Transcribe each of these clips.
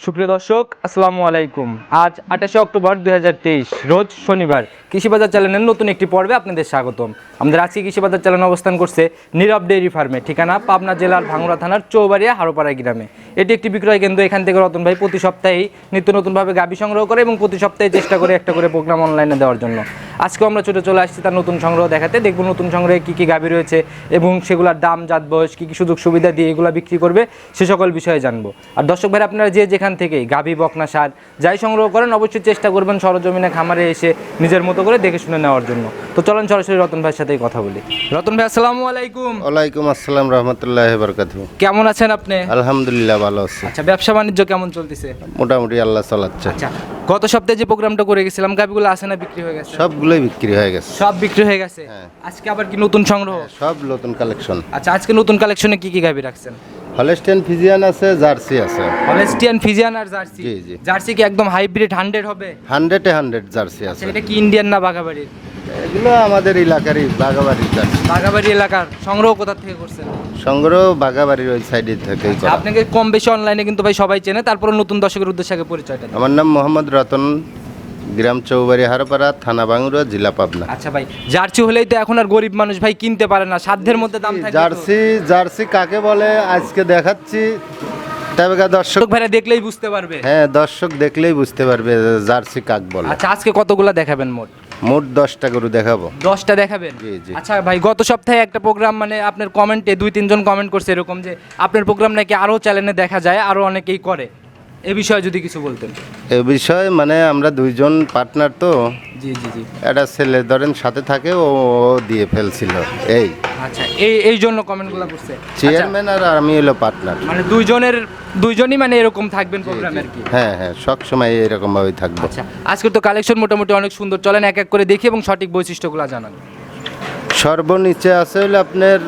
সুপ্রিয় দর্শক, আসসালামু আলাইকুম। আজ আঠাশে অক্টোবর দুই হাজার তেইশ, রোজ শনিবার কৃষিবাজার চ্যানেলের নতুন একটি পর্বে আপনাদের স্বাগতম। আমাদের আজকে কৃষিবাজার চ্যানেল অবস্থান করছে নীরব ডেইরি ফার্মে, ঠিকানা পাবনা জেলার ভাঙ্গুড়া থানার চৌবাড়িয়া হারোপাড়া গ্রামে। এটি একটি বিক্রয় কেন্দ্র, এখান থেকে রতন ভাই প্রতি সপ্তাহেই নিত্য নতুনভাবে গাবি সংগ্রহ করে এবং প্রতি সপ্তাহে চেষ্টা করে একটা করে প্রোগ্রাম অনলাইনে দেওয়ার জন্য। আজকে আমরা ছুটে চলে আসছি তার নতুন সংগ্রহ দেখাতে। দেখব নতুন সংগ্রহে কী কী গাবি রয়েছে এবং সেগুলোর দাম, জাত, বয়স, কী কী সুযোগ সুবিধা দিয়ে এগুলো বিক্রি করবে, সে সকল বিষয়ে জানব। আর দর্শক ভাই, আপনারা যে যেখান থেকেই গাভী বকনা সার যাই সংগ্রহ করেন অবশ্যই চেষ্টা করবেন সরজমিনে খামারে এসে নিজের মতো করে দেখে শুনে নেওয়ার জন্য। তো চলেন সরাসরি রতন ভাইয়ের সাথেই কথা বলি। রতন ভাই আসসালামু আলাইকুম। ওয়ালাইকুম আসসালাম রহমতুল্লাহ বরকাত কেমন আছেন আপনি? আলহামদুলিল্লাহ ভালো আছি। আচ্ছা ব্যবসা বাণিজ্য কেমন চলতেছে? মোটামুটি আল্লাহ চালাচ্ছে। আচ্ছা গত সপ্তাহে যে প্রোগ্রামটা করে গেছিলাম গাভিগুলো আছে না বিক্রি হয়ে গেছে? সবগুলোই বিক্রি হয়ে গেছে। সব বিক্রি হয়ে গেছে? হ্যাঁ। আজকে আবার কি নতুন সংগ্রহ? সব নতুন কালেকশন আচ্ছা আজকে নতুন কালেকশনে কি কি গাভি রাখছেন? হলেস্টেন ফিজিয়ান আছে জার্সি আছে। হলেস্টিয়ান ফিজিয়ান আর জার্সি? জি, জি। জার্সি কি একদম হাইব্রিড হান্ড্রেড হবে? হান্ড্রেডে হান্ড্রেড জার্সি আছে। আচ্ছা এটা কি ইন্ডিয়ান না বাঘাবাড়ির? এগুলো আমাদের এলাকারই বাগাবাড়ির জার্সি। বাঘাবাড়ি এলাকার। সংগ্রহ কোথা থেকে করছেন? সংগ্রহ বাগাবাড়ির ওই সাইডের থেকেই করা। আপনাকে কম বেশি অনলাইনে কিন্তু ভাই সবাই চেনে তারপর নতুন দর্শকের উদ্দেশ্যে পরিচয়টা আমার নাম মোহাম্মদ রতন গ্রাম চৌবাড়ি হারপাড়া থানা বাঙ্গুরা জেলা পাবনা। আচ্ছা ভাই জার্সি হলেই তো এখন আর গরিব মানুষ ভাই কিনতে পারে না। সাধ্যের মধ্যে দাম থাকে জার্সি জার্সি কাকে বলে? আজকে দেখাচ্ছি। তবে দর্শক ভাইরা দেখলেই বুঝতে পারবে। হ্যাঁ দর্শক দেখলেই বুঝতে পারবে জার্সি কাক বলে। আচ্ছা আজকে কতগুলা দেখাবেন মোট? মোট দশটা গরু দেখাবো। দশটা দেখাবেন? জি, জি। আচ্ছা ভাই গত সপ্তাহে একটা প্রোগ্রাম মানে আপনার কমেন্টে দুই তিনজন কমেন্ট করছে এরকম যে আপনার প্রোগ্রাম নাকি আরও চ্যানেলে দেখা যায় আরও অনেকেই করে। এ বিষয়ে যদি কিছু বলতেন। এ বিষয়ে মানে আমরা দুইজন পার্টনার তো। জি জি জি। একটা ছেলে ধরেন সাথে থাকে ও দিয়ে ফেলছিল এই। আচ্ছা এই এই জন্য কমেন্টগুলো করছে। আচ্ছা, চেয়ারম্যান আর আমি হলো পার্টনার মানে দুইজনের দুইজনই মানে এরকম থাকবেন প্রোগ্রামে আর কি? হ্যাঁ হ্যাঁ সব সময় এরকম ভাবেই থাকব। আচ্ছা আজকে তো কালেকশন মোটামুটি অনেক সুন্দর। চলেন এক এক করে দেখি এবং সঠিক বৈশিষ্ট্যগুলো জানান। সর্বনিচে আছে হলো আপনার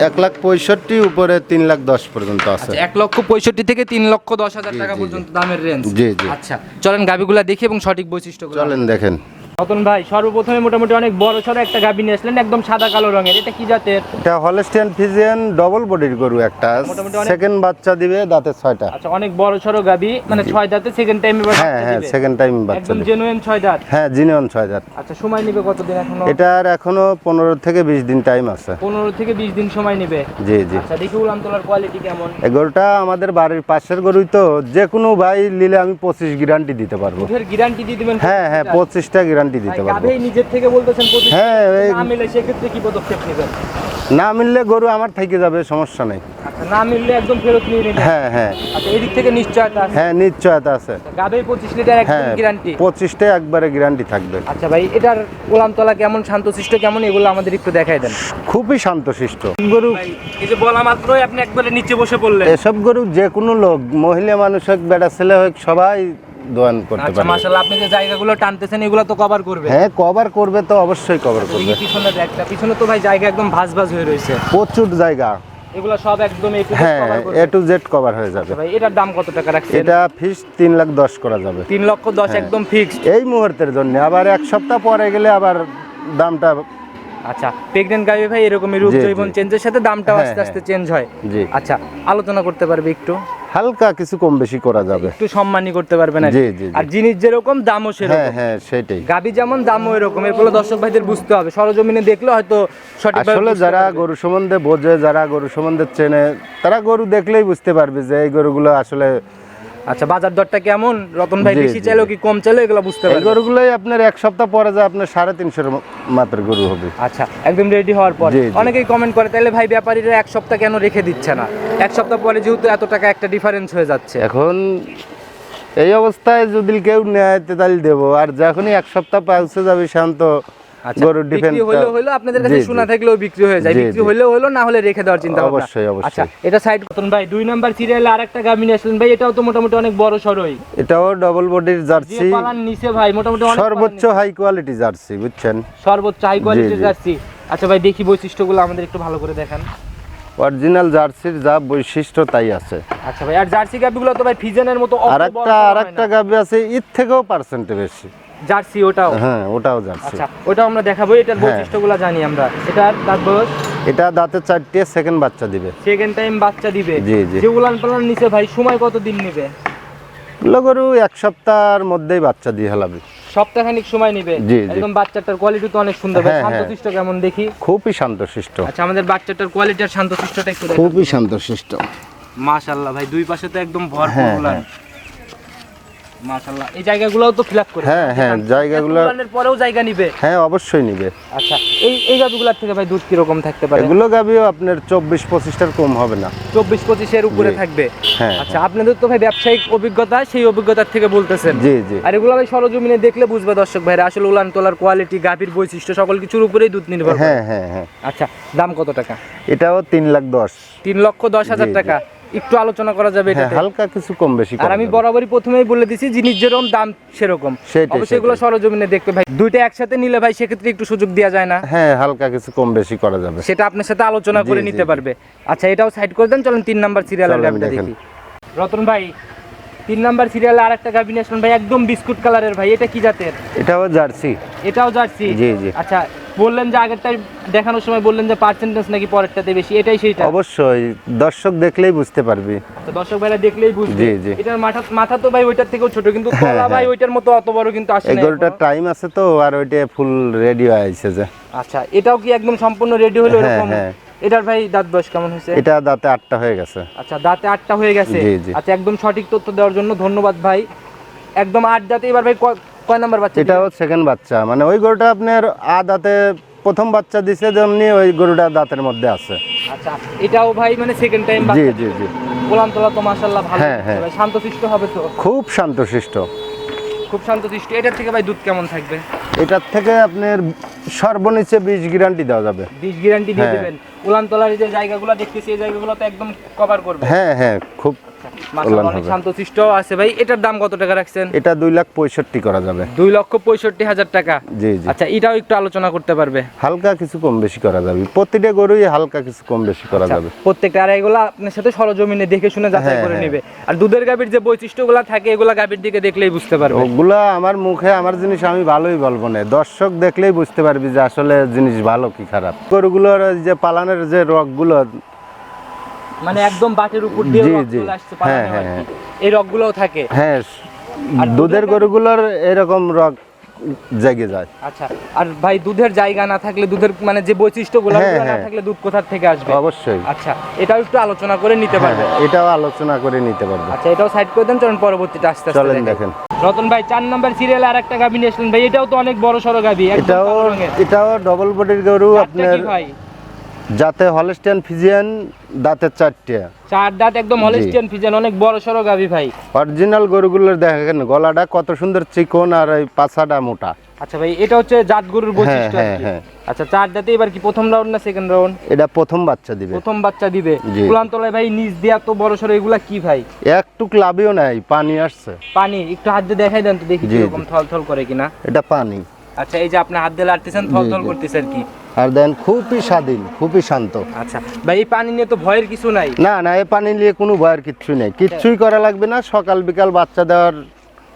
এক লাখ পঁয়ষট্টি উপরে তিন লাখ দশ পর্যন্ত আছে আচ্ছা এক লক্ষ পঁয়ষট্টি থেকে তিন লক্ষ দশ হাজার টাকা। পর্যন্ত দামের রেঞ্জ জি, জি। আচ্ছা চলেন গাভীগুলা দেখি এবং সঠিক বৈশিষ্ট্য চলেন দেখেন রতন ভাই সর্বপ্রথমে মোটামুটি অনেক বড় সড়ো একটা গাবি নিয়ে আসলেন একদম সাদা কালো রঙের। এটা কি জাতের? এটা হলস্টিয়ান ফিজিয়ান ডবল বডির গরু একটা। সেকেন্ড বাচ্চা দিবে দাঁতে ছয়টা। আচ্ছা অনেক বড় সড়ো গাবি মানে ছয় দাঁতে সেকেন্ড টাইম হ্যাঁ হ্যাঁ সেকেন্ড টাইম বাচ্চা একদম জেনুইন ছয় দাঁত? হ্যাঁ জিনিয়ন ছয় দাঁত। আচ্ছা সময় নিবে কতদিন এখনও? এটার এখনও পনেরো থেকে বিশ দিন টাইম আছে। পনেরো থেকে বিশ দিন সময় নিবে? জি জি। আচ্ছা দেখি উলাম তোলার কোয়ালিটি কেমন? এই গরুটা আমাদের বাড়ির পাশের গরুই তো যে কোনো ভাই নিলে আমি পঁচিশ গ্যারান্টি দিতে পারব। দুধের গ্যারান্টি দিয়ে দিবেন হ্যাঁ হ্যাঁ পঁচিশটা গ্যারান্টি দিতে পারব। নিজের থেকে বলতেছেন হ্যাঁ, না মিলে সেক্ষেত্রে কি পদক্ষেপ নেবেন? না মিললে গরু আমার থেকে যাবে সমস্যা নেই। আচ্ছা না মিললে একদম ফেরত নিয়ে নেবেন? হ্যাঁ হ্যাঁ। আচ্ছা এদিক থেকে নিশ্চয়তা আছে? হ্যাঁ নিশ্চয়তা আছে। গাভী পঁচিশ লিটার একদম গ্যারান্টি পঁচিশটা একবারে গ্যারান্টি থাকবে। আচ্ছা ভাই এটার উলামতলা কেমন শান্তশিষ্ট কেমন এগুলো আমাদের একটু দেখাই দেন। খুবই শান্তশিষ্ট। গরু। এই যে বলা মাত্রই আপনি একবারে নিচে বসে পড়লেন। এসব গরু যে কোনো লোক মহিলা মানুষ হোক বেটা ছেলে হোক সবাই দোয়ান করতে আচ্ছা মাশাআল্লাহ আপনি যে জায়গাগুলো টানতেছেন এগুলো তো কভার করবে। হ্যাঁ কভার করবে তো অবশ্যই কভার করবে। পিছনে একটা পিছনে তো ভাই জায়গা একদম ভাঁজ ভাঁজ হয়ে রয়েছে। প্রচুর জায়গা। এগুলো সব একদম হ্যাঁ এ টু জেড কভার হয়ে যাবে। আচ্ছা ভাই এটার দাম কত টাকা রাখছেন? এটা ফিস তিন লাখ দশ করা যাবে। তিন লক্ষ দশ হ্যাঁ। একদম ফিক্সড এই মুহূর্তের জন্য আবার এক সপ্তাহ পরে গেলে আবার দামটা আচ্ছা প্রেগনেন্ট গাভি ভাই এরকমই রূপ। জৈবন চেঞ্জের সাথে দামটাও হ্যাঁ, আস্তে আস্তে হ্যাঁ। চেঞ্জ হয়। জি। আচ্ছা আলোচনা করতে পারবে একটু। হালকা কিছু কম বেশি করা যাবে। একটু সম্মানী করতে পারবেন আর জি, জি। আর জিনিস যেরকম দামও হ্যাঁ সেরকম। হ্যাঁ সেটাই। গাবি যেমন দামও এরকম। ফলে দর্শক ভাইদের বুঝতে হবে। সরজমিনে দেখলে হয়তো সঠিক আসলে যারা গরু সম্বন্ধে বোঝে যারা গরু সম্বন্ধে চেনে তারা গরু দেখলেই বুঝতে পারবে যে এই গরুগুলো আসলে আচ্ছা বাজার দরটা কেমন? রতন ভাই বেশি চাইলো কি কম চাইলো এগুলো বুঝতে এই পারবে গরুগুলোই আপনার এক সপ্তাহ পরে যা আপনার সাড়ে তিনশোর মাত্র গরু হবে। আচ্ছা একদম রেডি হওয়ার পর। অনেকেই কমেন্ট করে তাহলে ভাই ব্যাপারীরা এক সপ্তাহ কেন রেখে দিচ্ছে না? এক সপ্তাহ পরে যেহেতু এত টাকা একটা ডিফারেন্স হয়ে যাচ্ছে। এখন এই অবস্থায় যদি কেউ নেয় তাহলে দেবো আর যখনই এক সপ্তাহ পৌঁছে যাবে শান্ত গরুর ডিফেন্স বিক্রি হইলেও হইল আপনাদের কাছে শোনা থাকলেও বিক্রি হয়ে যায়। বিক্রি হইল না হলে রেখে দেওয়ার চিন্তা অবশ্যই, অবশ্যই। আচ্ছা এটা সাইড করতেন ভাই দুই নাম্বার সিরিয়ালে আরেকটা গাভী নিয়ে আসলেন। ভাই এটাও তো মোটামুটি অনেক বড় সরই। এটাও ডবল বডির জার্সি। পালান নিচে ভাই মোটামুটি অনেক সর্বোচ্চ হাই কোয়ালিটি জার্সি বুঝছেন? সর্বোচ্চ হাই কোয়ালিটির জি। যাচ্ছি আচ্ছা ভাই দেখি বৈশিষ্ট্যগুলো আমাদের একটু ভালো করে দেখান। অরিজিনাল জার্সির যা বৈশিষ্ট্য তাই আছে। আচ্ছা ভাই আর জার্সি গাভীগুলো তো ভাই ফিজেনের মতো অত আর একটা বড় আর একটা না। গাবি আছে ঈদ থেকেও পার্সেন্টে বেশি। জার্সি ওটাও? হ্যাঁ ওটাও জার্সি। আচ্ছা ওটাও আমরা দেখাবো এটার হ্যাঁ। বৈশিষ্ট্যগুলো জানি আমরা। এটার দাঁত বয়স? এটা দাঁতে চারটে সেকেন্ড বাচ্চা দিবে। সেকেন্ড টাইম বাচ্চা দিবে? জি, জি। যে উলান পালান নিচে ভাই সময় কত দিন নেবে? গরু এক সপ্তাহের মধ্যেই বাচ্চা দিয়ে হেলাবে। সপ্তাহখানিক সময় নিবে। একদম বাচ্চাটার কোয়ালিটি তো অনেক সুন্দর ভাই হ্যাঁ, হ্যাঁ। শান্তশিষ্ট কেমন দেখি? খুবই শান্তশিষ্ট। আচ্ছা আমাদের বাচ্চাটার কোয়ালিটি আর শান্তশিষ্টটা একটু খুবই শান্তশিষ্ট। মাশাআল্লাহ ভাই দুই পাশে তো একদম ভরপুর। মাশাআল্লাহ। এই জায়গাগুলোও তো ফিল আপ করে হ্যাঁ, হ্যাঁ, জায়গাগুলো- পরেও জায়গা নিবে? হ্যাঁ অবশ্যই নিবে। আচ্ছা এই এই গাবিগুলোর থেকে ভাই দুধ কীরকম থাকতে পারে? এগুলো গাবিও আপনার চব্বিশ পঁচিশটার কম হবে না। চব্বিশ পঁচিশের উপরে থাকবে? হ্যাঁ, আচ্ছা আপনাদের তো ভাই ব্যবসায়িক অভিজ্ঞতা সেই অভিজ্ঞতার থেকে বলতেছেন। জি জি। আর এগুলো ভাই সরজমিনে দেখলে বুঝবে দর্শক ভাইরা আসলে উলান তোলার কোয়ালিটি গাভীর বৈশিষ্ট্য সকল কিছুর উপরেই দুধ নির্ভর হ্যাঁ হ্যাঁ হ্যাঁ। আচ্ছা দাম কত টাকা? এটাও তিন লাখ দশ। তিন লক্ষ দশ হাজার। টাকা। একটু আলোচনা করা যাবে এটা হালকা কিছু কম বেশি আর আমি বরাবরই প্রথমেই বলে দিছি জিনিস যেরকম দাম সেরকম। অবশ্যই এগুলো সরজমিনে দেখতে ভাই। দুইটা একসাথে নিলে ভাই সেক্ষেত্রে একটু সুযোগ দেওয়া যায় না। হ্যাঁ হালকা কিছু কম বেশি করা যাবে। সেটা আপনার সাথে আলোচনা করে নিতে পারবে। আচ্ছা এটাও সাইড করে দেন চলেন তিন নাম্বার সিরিয়ালের গাবিটা দেখি। রতন ভাই তিন নাম্বার সিরিয়ালে আর একটা গাবি নিয়ে ভাই একদম বিস্কুট কালারের ভাই। এটা কি জাতের? এটাও জার্সি। এটাও জার্সি? জি, জি। আচ্ছা বললেন যে আগেরটাই দেখানোর সময় বললেন যে পার্সেন্টেজ নাকি পরেরটাতে বেশি এটাই সেইটা অবশ্যই দর্শক দেখলেই বুঝতে পারবি আচ্ছা, দর্শক ভাইরা দেখলেই বুঝবে জি, জি। এটার মাথা মাথা তো ভাই ওইটার থেকেও ছোট কিন্তু হ্যাঁ, তলা ভাই হ্যাঁ। ওইটার মতো অত বড় কিন্তু আসে এই না গরুটার এখনও। টাইম আছে তো আর ওইটা ফুল রেডি হয়ে আছে যে আচ্ছা এটাও কি একদম সম্পূর্ণ রেডি হলো হ্যাঁ, এরকম হ্যাঁ। এটার ভাই দাঁত বয়স কেমন হয়েছে এটা দাঁতে আটটা হয়ে গেছে আচ্ছা দাঁতে আটটা হয়ে গেছে জি, জি। আচ্ছা একদম সঠিক তথ্য দেওয়ার জন্য ধন্যবাদ ভাই একদম আট দাঁতে এবার ভাই ক- কয় নাম্বার বাচ্চা এটাও সেকেন্ড বাচ্চা। মানে ওই গরুটা আপনার আ দাঁতে প্রথম বাচ্চা দিছে যেমনি ওই গরুটা দাঁতের মধ্যে আছে। আচ্ছা এটাও ভাই মানে সেকেন্ড টাইম জি জি জি। গোলাম তোলা তো মাশাআল্লাহ ভালো। হ্যাঁ, হ্যাঁ। শান্তশিষ্ট হবে তো? খুব শান্তশিষ্ট। খুব শান্তশিষ্ট। এটার থেকে ভাই দুধ কেমন থাকবে? এটার থেকে আপনার সর্বনিচে বিশ গ্যারান্টি দেওয়া যাবে। বিশ গ্যারান্টি দিয়ে হ্যাঁ। দেবেন। উলান তোলার যে জায়গাগুলো দেখতেছি এই জায়গাগুলো তো একদম কভার করবে। হ্যাঁ হ্যাঁ খুব মাশাআল্লাহ উলান অনেক হবে। শান্তশিষ্ট আছে ভাই। এটার দাম কত টাকা রাখছেন? এটা দুই লাখ পঁয়ষট্টি করা যাবে। দুই লক্ষ পঁয়ষট্টি হাজার টাকা। জি জি। আচ্ছা এটাও একটু আলোচনা করতে পারবে। হালকা কিছু কম বেশি করা যাবে। প্রতিটা গরুই হালকা কিছু কম বেশি করা আচ্ছা, যাবে। প্রত্যেকটা আর এগুলো আপনার সাথে সরজমিনে দেখে শুনে যাচাই হ্যাঁ, করে হ্যাঁ। নেবে। আর দুধের গাভীর যে বৈশিষ্ট্যগুলো থাকে এগুলা গাভীর দিকে দেখলেই বুঝতে পারবে। ওগুলা আমার মুখে আমার জিনিস আমি ভালোই বলব না। দর্শক দেখলেই বুঝতে পারবি যে আসলে জিনিস ভালো কি খারাপ। গরুগুলোর যে পালানের যে রগগুলো মানে একদম বাটের উপর দিয়ে রক। চলে আসছে হ্যাঁ, হ্যাঁ, এই রকগুলোও থাকে। হ্যাঁ দুধের গরুগুলোর এরকম রগ জেগে যায়। আচ্ছা আর ভাই দুধের জায়গা না থাকলে দুধের মানে যে বৈশিষ্ট্যগুলো হ্যাঁ, না হ্যাঁ। থাকলে দুধ কোথা থেকে আসবে? অবশ্যই। আচ্ছা এটাও একটু আলোচনা করে নিতে হ্যাঁ, পারবে। এটাও আলোচনা করে নিতে পারবে। আচ্ছা এটাও সাইড করে দেন চলুন পরবর্তীতে আস্তে আস্তে চলেন দেখেন। রতন ভাই চার নাম্বার সিরিয়ালে আর একটা গাভী নিয়ে আসলেন। ভাই এটাও তো অনেক বড় সড়ো গাভী এটাও এটাও ডবল বডির গরু আপনার কি ভাই? যাতে হলস্টেন ফিজিয়ান দাঁতের চারটে। চার দাঁত একদম হলিস্টিয়ান ফিজেন অনেক বড় সড়ো গাভী ভাই। অরিজিনাল গরুগুলোর দেখেন গলাটা কত সুন্দর চিকন আর ওই পাছাটা মোটা। আচ্ছা ভাই এটা হচ্ছে জাত গরুর বৈশিষ্ট্য হ্যাঁ, হ্যাঁ। আচ্ছা চার দাঁতে এবার কি প্রথম রাউন্ড না সেকেন্ড রাউন্ড এটা প্রথম বাচ্চা দিবে। প্রথম বাচ্চা দিবে। কুলান্তলায় ভাই নিচ দিয়া তো বড় সড়ো এগুলা কি ভাই? একটু লাভিও নাই পানি আসছে। পানি একটু হাত দিয়ে দেখাই দেন তো দেখি কীরকম জি। থল থল করে কিনা। এটা পানি। আচ্ছা এই যে আপনি হাত দিয়ে লাড়তেছেন থল জি, থল জি। করতেছে আর কি। আর দেন খুবই স্বাধীন খুবই শান্ত। আচ্ছা ভাই এই পানি নিয়ে তো ভয়ের কিছু নাই? না না এই পানি নিয়ে কোনো ভয়ের কিছু নেই। কিচ্ছুই করা লাগবে না সকাল বিকাল বাচ্চা দেওয়ার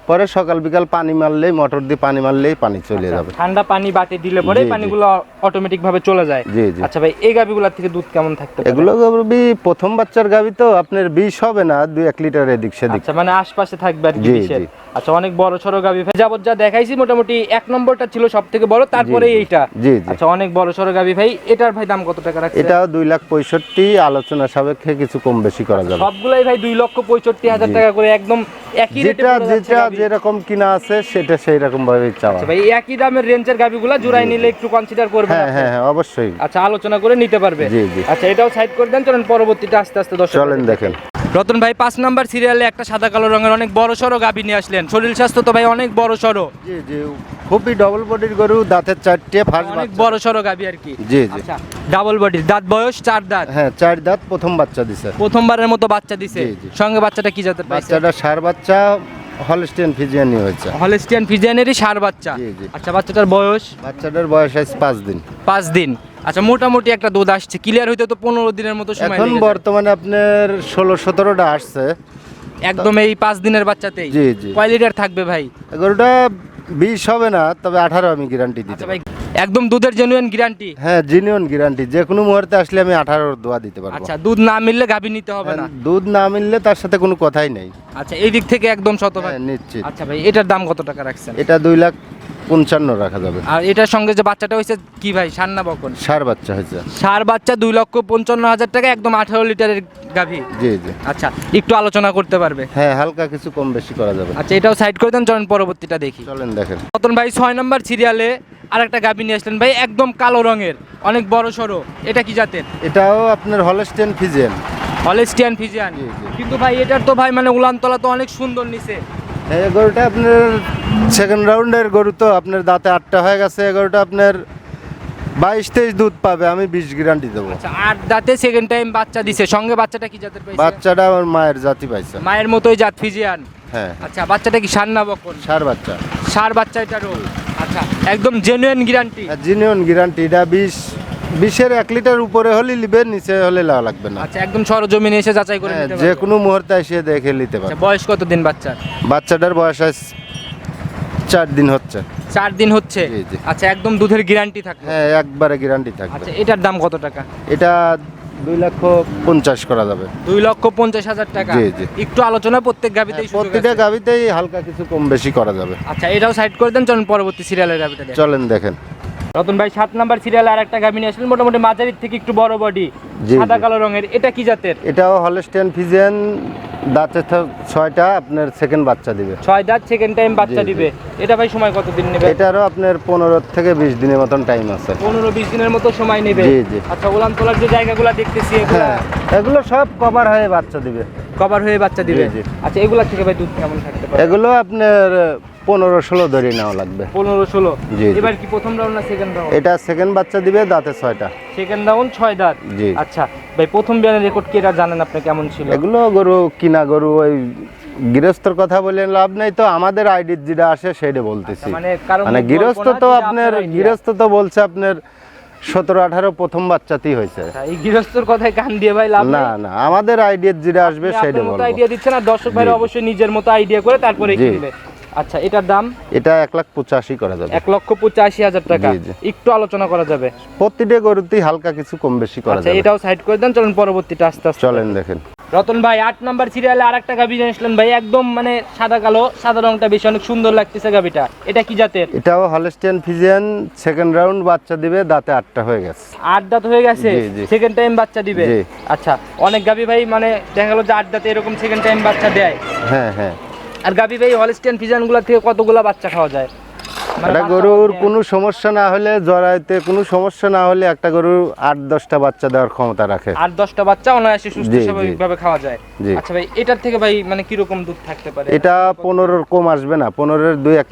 পরে সকাল বিকাল পানি মারলেই মোটর দিয়ে পানি মারলেই পানি চলে আচ্ছা, যাবে ঠান্ডা পানি বাটে দিলে পরে। পানিগুলো অটোমেটিক ভাবে চলে যায় জি, জি। আচ্ছা ভাই এই গাভিগুলোর থেকে দুধ কেমন থাকতে পারে এগুলো গরুবি প্রথম বাচ্চার গাবি তো আপনার বিষ হবে না দুই এক লিটার এদিক সেদিক আচ্ছা মানে আশপাশে থাকবে আর কি জি, বিশের। জি। আচ্ছা অনেক বড় সড়ো গাভি ভাই যাবত যা দেখাইছি মোটামুটি এক নম্বরটা ছিল সব থেকে বড় তারপরে জি। এইটা জি, জি। আচ্ছা অনেক বড় সড়ো গাভি ভাই এটার ভাই দাম কত টাকা রাখছে এটাও দুই লাখ পঁয়ষট্টি আলোচনা সাপেক্ষে কিছু কম বেশি করা যাবে সবগুলাই ভাই দুই লক্ষ পঁয়ষট্টি হাজার টাকা করে একদম একই রেটে যেটা যেটা যেরকম কিনা আছে সেটা সেই রকম ভাবে চাওয়া। আচ্ছা ভাই একই দামের রেঞ্জের গাভিগুলা জোড়াই নিলে একটু কনসিডার করবেন হ্যাঁ হ্যাঁ হ্যাঁ অবশ্যই। আচ্ছা আলোচনা করে নিতে পারবে। জি, জি। আচ্ছা এটাও সাইড করে দেন চলেন পরবর্তীতে আস্তে আস্তে দর্শক চলেন দেখেন। রতন ভাই পাঁচ নাম্বার সিরিয়ালে একটা সাদা কালো রঙের অনেক বড় সড়ো গাভি নিয়ে আসলেন। শরীর স্বাস্থ্য তো ভাই অনেক বড় সড়ো। জি জি খুবই ডবল বডির গরু দাঁতের চারটে ফার্স্ট অনেক বড় সড়ো গাভি আর কি। জি জি। আচ্ছা ডাবল বডির দাঁত বয়স চার দাঁত। হ্যাঁ চার দাঁত প্রথম বাচ্চা দিছে। প্রথমবারের মতো বাচ্চা দিছে। সঙ্গে বাচ্চাটা কি জাতের বাচ্চাটা সার বাচ্চা হলস্টেন ফিজিয়ানি হয়েছে। হলস্টিয়ান ফিজিয়ানেরই সার বাচ্চা। আচ্ছা বাচ্চাটার বয়স? বাচ্চাটার বয়স আছে পাঁচ দিন। পাঁচ দিন। আচ্ছা মোটামুটি একটা দুধ আসছে। ক্লিয়ার হইতে তো পনেরো দিনের মতো সময় এখন বর্তমানে আপনার ষোলো সতেরোটা আসছে। একদম এই পাঁচ দিনের বাচ্চাতেই। জি, জি। কয় লিটার থাকবে ভাই? গরুটা বিষ হবে না তবে আঠারো আমি গ্যারান্টি দিতে আচ্ছা ভাই একদম দুধের জেনুইন গ্যারান্টি হ্যাঁ জিনিয়ন গ্যারান্টি যে কোনো মুহূর্তে আসলে আমি আঠারোর দোয়া দিতে পারব। আচ্ছা দুধ না মিললে গাভী নিতে হবে না? হ্যাঁ, দুধ না মিললে তার সাথে কোনো কথাই নেই। আচ্ছা এই দিক থেকে একদম শতভাগ? হ্যাঁ, নিশ্চিত। আচ্ছা ভাই এটার দাম কত টাকা রাখছেন? এটা দুই লাখ পঞ্চান্ন রাখা যাবে। আর এটার সঙ্গে যে বাচ্চাটা হয়েছে কি ভাই সান্না বকন? সার বাচ্চা হয়েছে। সার বাচ্চা দুই লক্ষ পঞ্চান্ন হাজার টাকা একদম আঠারো লিটারের গাভী। জি জি। আচ্ছা একটু আলোচনা করতে পারবে? হ্যাঁ হালকা কিছু কম বেশি করা যাবে। আচ্ছা এটাও সাইড করে দেন চলেন পরবর্তীটা দেখি। চলেন দেখেন। রতন ভাই ছয় নম্বর সিরিয়ালে আরেকটা গাভী নিয়ে আসলেন। ভাই একদম কালো রঙের অনেক বড় সড়ো। এটা কি জাতের? এটাও আপনার হলস্টেন ফিজিয়ান হলেস্টিয়ান ফিজিয়ান। কিন্তু ভাই এটার তো ভাই মানে উলানতলা তো অনেক সুন্দর নিছে এই গরুটা আপনার সেকেন্ড রাউন্ডের গরু তো আপনার দাঁতে আটটা হয়ে গেছে এই গরুটা আপনার বাইশ তেইশ দুধ পাবে আমি বিশ গ্যারান্টি দেবো। আচ্ছা আট দাঁতে সেকেন্ড টাইম বাচ্চা দিছে সঙ্গে বাচ্চাটা কি জাতের পাইছে? বাচ্চাটা আমার মায়ের জাতি পাইছে। মায়ের মতোই জাত ফিজিয়ান হ্যাঁ আচ্ছা বাচ্চাটা কি সান্না বকন? সার বাচ্চা। সার বাচ্চা এটারও আচ্ছা একদম জেনুইন গ্যারান্টি জিনিয়ন গ্যারান্টি এটা বিশ বিশের এক লিটার উপরে হলে নিবে নিচে হলে লাও লাগবে না। আচ্ছা একদম সরজমিনে এসে যাচাই করে হ্যাঁ, নিতে যে কোনো মুহূর্তে এসে দেখে নিতে আচ্ছা পারবে। বয়স কত দিন বাচ্চার? বাচ্চাটার বয়স আজ চার দিন হচ্ছে। চার দিন হচ্ছে। আচ্ছা একদম দুধের গ্যারান্টি থাকবে হ্যাঁ একবারে গ্যারান্টি থাকবে। আচ্ছা এটার দাম কত টাকা? এটা দুই লক্ষ পঞ্চাশ করা যাবে। দুই লক্ষ পঞ্চাশ হাজার টাকা? জি, জি। একটু আলোচনা প্রত্যেক গাবিতেই প্রত্যেকটা প্রতিটা আছে। হালকা কিছু কম বেশি করা যাবে। আচ্ছা এটাও সাইড করে দেন চলুন পরবর্তী সিরিয়ালের গাবিটা চলেন দেখেন। রতন ভাই সাত নাম্বার সিরিয়ালে আর একটা গাভী নিয়ে আসলেন মোটামুটি মাঝারির থেকে একটু বড় বডি সাদা কালো রঙের। এটা কি জাতের? এটাও হলস্টেন ফিজিয়ান দাঁতে ছয়টা আপনার সেকেন্ড বাচ্চা দিবে। ছয় দাঁত সেকেন্ড টাইম বাচ্চা। দিবে। এটা ভাই সময় কতদিন নেবে? এটারও আপনার পনেরো থেকে বিশ দিনের মতন টাইম আছে। পনেরো বিশ দিনের মতো সময় নেবে? জি, জি। আচ্ছা উলান তোলার যে জায়গাগুলো দেখতেছি এগুলা হ্যাঁ এগুলো সব কভার হয়ে বাচ্চা দিবে। কভার হয়ে বাচ্চা দিবে? জি। আচ্ছা এগুলা থেকে ভাই দুধ কেমন থাকতে পারে? এগুলো আপনার পনেরো ষোলো ধরে নেওয়া লাগবে। পনেরো ষোলো? জি, জি। এবার কি প্রথম রাউন্ড না সেকেন্ড রাউন্ড এটা সেকেন্ড বাচ্চা দিবে দাঁতে ছয়টা। সেকেন্ড রাউন্ড ছয় দাঁত? জি। আচ্ছা ভাই প্রথম বিয়ানের রেকর্ড কি এটা জানেন আপনি? কেমন ছিল? এগুলো গরু কিনা গরু ওই গৃহস্থর কথা বলে লাভ নেই তো আমাদের আইডি যেটা আসে সেটা বলতেছি। মানে মানে গৃহস্থ তো আপনার গৃহস্থ তো বলছে আপনার সতেরো আঠারো প্রথম বাচ্চাতেই হয়েছে। আচ্ছা, এই গৃহস্থর কথায় কান দিয়ে ভাই লাভ না না আমাদের আইডিয়া যেটা আসবে সেটা বলব। আইডিয়া দিচ্ছেন আর দর্শক ভাই। অবশ্যই নিজের মতো আইডিয়া করে তারপরে কিনবে। আচ্ছা এটার দাম? এটা এক লাখ পঁচাশি করা যাবে। এক লক্ষ পঁচাশি হাজার টাকা। একটু আলোচনা করা যাবে। প্রতিটা গরুতেই হালকা কিছু কম বেশি করা আচ্ছা যাবে। এটাও সাইড করে দেন চলুন পরবর্তীটা আস্তে আস্তে। চলেন দেখেন। রতন ভাই আট নাম্বার সিরিয়ালে আর একটা গাভি আসলেন ভাই। একদম মানে সাদা কালো সাদা রংটা বেশি অনেক সুন্দর লাগতেছে গাভিটা। এটা কি জাতের? এটাও হলস্টিয়ান ফিজিয়ান সেকেন্ড রাউন্ড বাচ্চা দিবে দাঁতে আটটা হয়ে গেছে। আট দাঁত হয়ে গেছে। সেকেন্ড টাইম বাচ্চা দিবে? আচ্ছা অনেক গাভি ভাই মানে দেখা গেলো যে আট দাঁতে এরকম সেকেন্ড টাইম বাচ্চা দেয়। হ্যাঁ হ্যাঁ। আর গাভি ভাই হলিস্টিয়ান ফিজানগুলো থেকে কতগুলা বাচ্চা খাওয়া যায়? মানে একটা গরুর কোনো সমস্যা না হলে জরাইতে কোনো সমস্যা না হলে একটা গরু আট দশটা বাচ্চা দেওয়ার ক্ষমতা রাখে। আট দশটা বাচ্চা অনায়াসে সুস্থ। স্বাভাবিকভাবে খাওয়া যায়। আচ্ছা ভাই এটার থেকে ভাই মানে কীরকম দুধ থাকতে পারে? এটা পনেরোর কম আসবে না পনেরোর দুই এক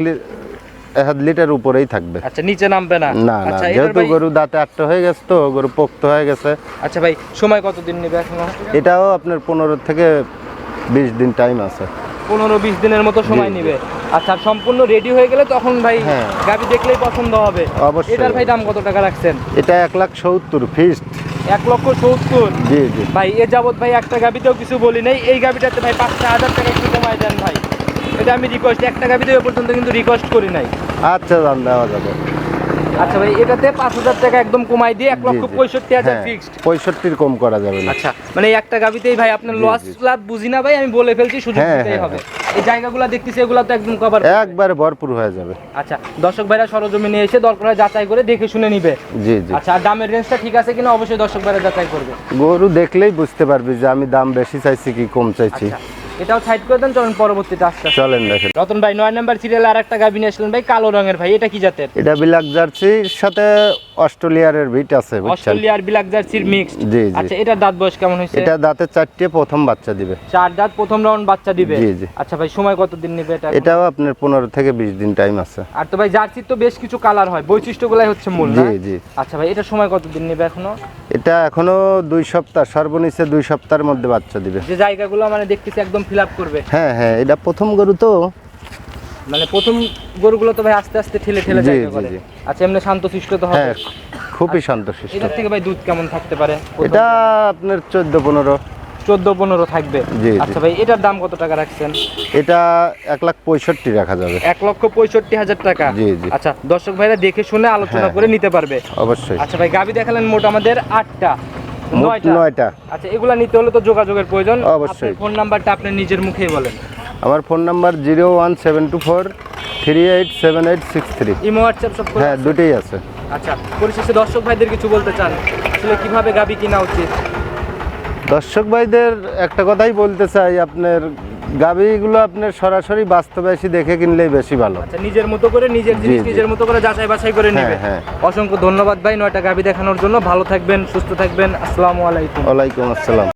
এক লিটার উপরেই থাকবে। আচ্ছা নিচে নামবে না? না না আচ্ছা যেহেতু গরু দাঁতে আটটা হয়ে গেছে তো গরু পোক্ত হয়ে গেছে। আচ্ছা ভাই সময় কতদিন নেবে এখনও? এটাও আপনার পনেরো থেকে বিশ দিন টাইম আছে। পনেরো বিশ দিনের মতো সময়। নেবে। আচ্ছা সম্পূর্ণ রেডি হয়ে গেলে তখন ভাই হ্যাঁ। গাভি দেখলেই পছন্দ হবে। অবশ্যই। এটার ভাই দাম কত টাকা রাখছেন? এটা এক লাখ সত্তর ফিস্ট এক লক্ষ সত্তর? জি জি। ভাই এ যাবৎ ভাই একটা গাবিতেও কিছু বলি নাই। এই গাবিটাতে ভাই পাঁচটা হাজার টাকা একটু কমায় দেন ভাই। এটা আমি রিকোয়েস্ট একটা গাবিতে এ পর্যন্ত কিন্তু রিকোয়েস্ট করি নাই। আচ্ছা দাম দেওয়া যাবে। আচ্ছা ভাই এটাতে পাঁচ হাজার টাকা একদম কমাই দিয়ে এক জি, লক্ষ জি। পঁয়ষট্টি হাজার হ্যাঁ, ফিক্সড পঁয়ষট্টির কম করা যাবে না। আচ্ছা মানে একটা গাবিতেই ভাই আপনার লস লাভ বুঝি না ভাই আমি বলে ফেলছি সুযোগ হ্যাঁ, দিতেই হ্যাঁ, হবে। এই জায়গাগুলো দেখতেছি এগুলো তো একদম কভার একবারে ভরপুর হয়ে যাবে। আচ্ছা দর্শক ভাইরা সরজমিনে এসে দরকার হয় যাচাই করে দেখে শুনে নিবে। জি জি। আচ্ছা আর দামের রেঞ্জটা ঠিক আছে কিনা? অবশ্যই দর্শক ভাইরা যাচাই করবে। গরু দেখলেই বুঝতে পারবি যে আমি দাম বেশি চাইছি কি কম চাইছি। আচ্ছা। এটাও সাইড করে দেন চলুন পরবর্তীতে আসতে। চলেন দেখেন। রতন ভাই নয় নাম্বার সিরিয়াল আর একটা গাভী নিয়ে আসলেন। ভাই কালো রঙের ভাই এটা কি জাতের? এটা বিলাক জার্সির সাথে অস্ট্রেলিয়ার বিট আছে অস্ট্রেলিয়ার ব্ল্যাক জার্সির মিক্সড জি, জি। আচ্ছা এটার দাঁত বয়স কেমন হয়েছে? এটা দাঁতে চারটে প্রথম বাচ্চা দিবে। চার দাঁত প্রথম রাউন্ড বাচ্চা দিবে? জি, জি। আচ্ছা ভাই সময় কতদিন নেবে এটা এটাও আপনার পনেরো থেকে বিশ দিন টাইম আছে। আর তো ভাই জার্সির তো বেশ কিছু কালার হয় বৈশিষ্ট্যগুলাই হচ্ছে মূল জি জি। আচ্ছা ভাই এটা সময় কতদিন নেবে এখনও? এটা এখনও দুই সপ্তাহ সর্বনিচে দুই সপ্তাহের মধ্যে বাচ্চা দিবে। যে জায়গাগুলো মানে দেখতেছি একদম ফিল আপ করবে। হ্যাঁ হ্যাঁ এটা প্রথম গরু তো। মানে প্রথম গরুগুলো তো ভাই আস্তে আস্তে ঠেলে ঠেলে জি, জি, জি। আচ্ছা এমনি শান্ত শান্তশিষ্ট তো হবে হ্যাঁ খুবই শান্তশিষ্ট এটার থেকে ভাই দুধ কেমন থাকতে পারে? এটা আপনার চোদ্দ পনেরো। চোদ্দ পনেরো থাকবে। আচ্ছা ভাই এটার দাম কত টাকা রাখছেন? এটা এক লাখ পঁয়ষট্টি রাখা যাবে। এক লক্ষ পঁয়ষট্টি হাজার টাকা? জি, জি। আচ্ছা দর্শক ভাইরা দেখে শুনে আলোচনা হ্যাঁ, করে নিতে পারবে। অবশ্যই। আচ্ছা ভাই গাবি দেখালেন মোট আমাদের আটটা। নয়টা। আচ্ছা এগুলা নিতে হলে তো যোগাযোগের প্রয়োজন। অবশ্যই। ফোন নাম্বারটা আপনি নিজের মুখেই বলেন। আমার phone number zero one seven two four three eight seven eight six three. Imo WhatsApp সব হ্যাঁ দুটোই আছে। আচ্ছা পরিশেষে দর্শক ভাইদের কিছু বলতে চান। আসলে কীভাবে গাবি কিনা উচিত? দর্শক ভাইদের একটা কথাই বলতে চাই আপনার গাবিগুলো আপনার সরাসরি বাস্তবে এসে দেখে কিনলেই বেশি ভালো। আচ্ছা নিজের মতো করে নিজের জিনিস নিজের মতো করে যাচাই বাছাই করে হ্যাঁ, নেবে। হ্যাঁ। অসংখ্য ধন্যবাদ ভাই নয়টা গাবি দেখানোর জন্য। ভালো থাকবেন সুস্থ থাকবেন। আসসালামু আলাইকুম। ওয়ালাইকুম আসসালাম।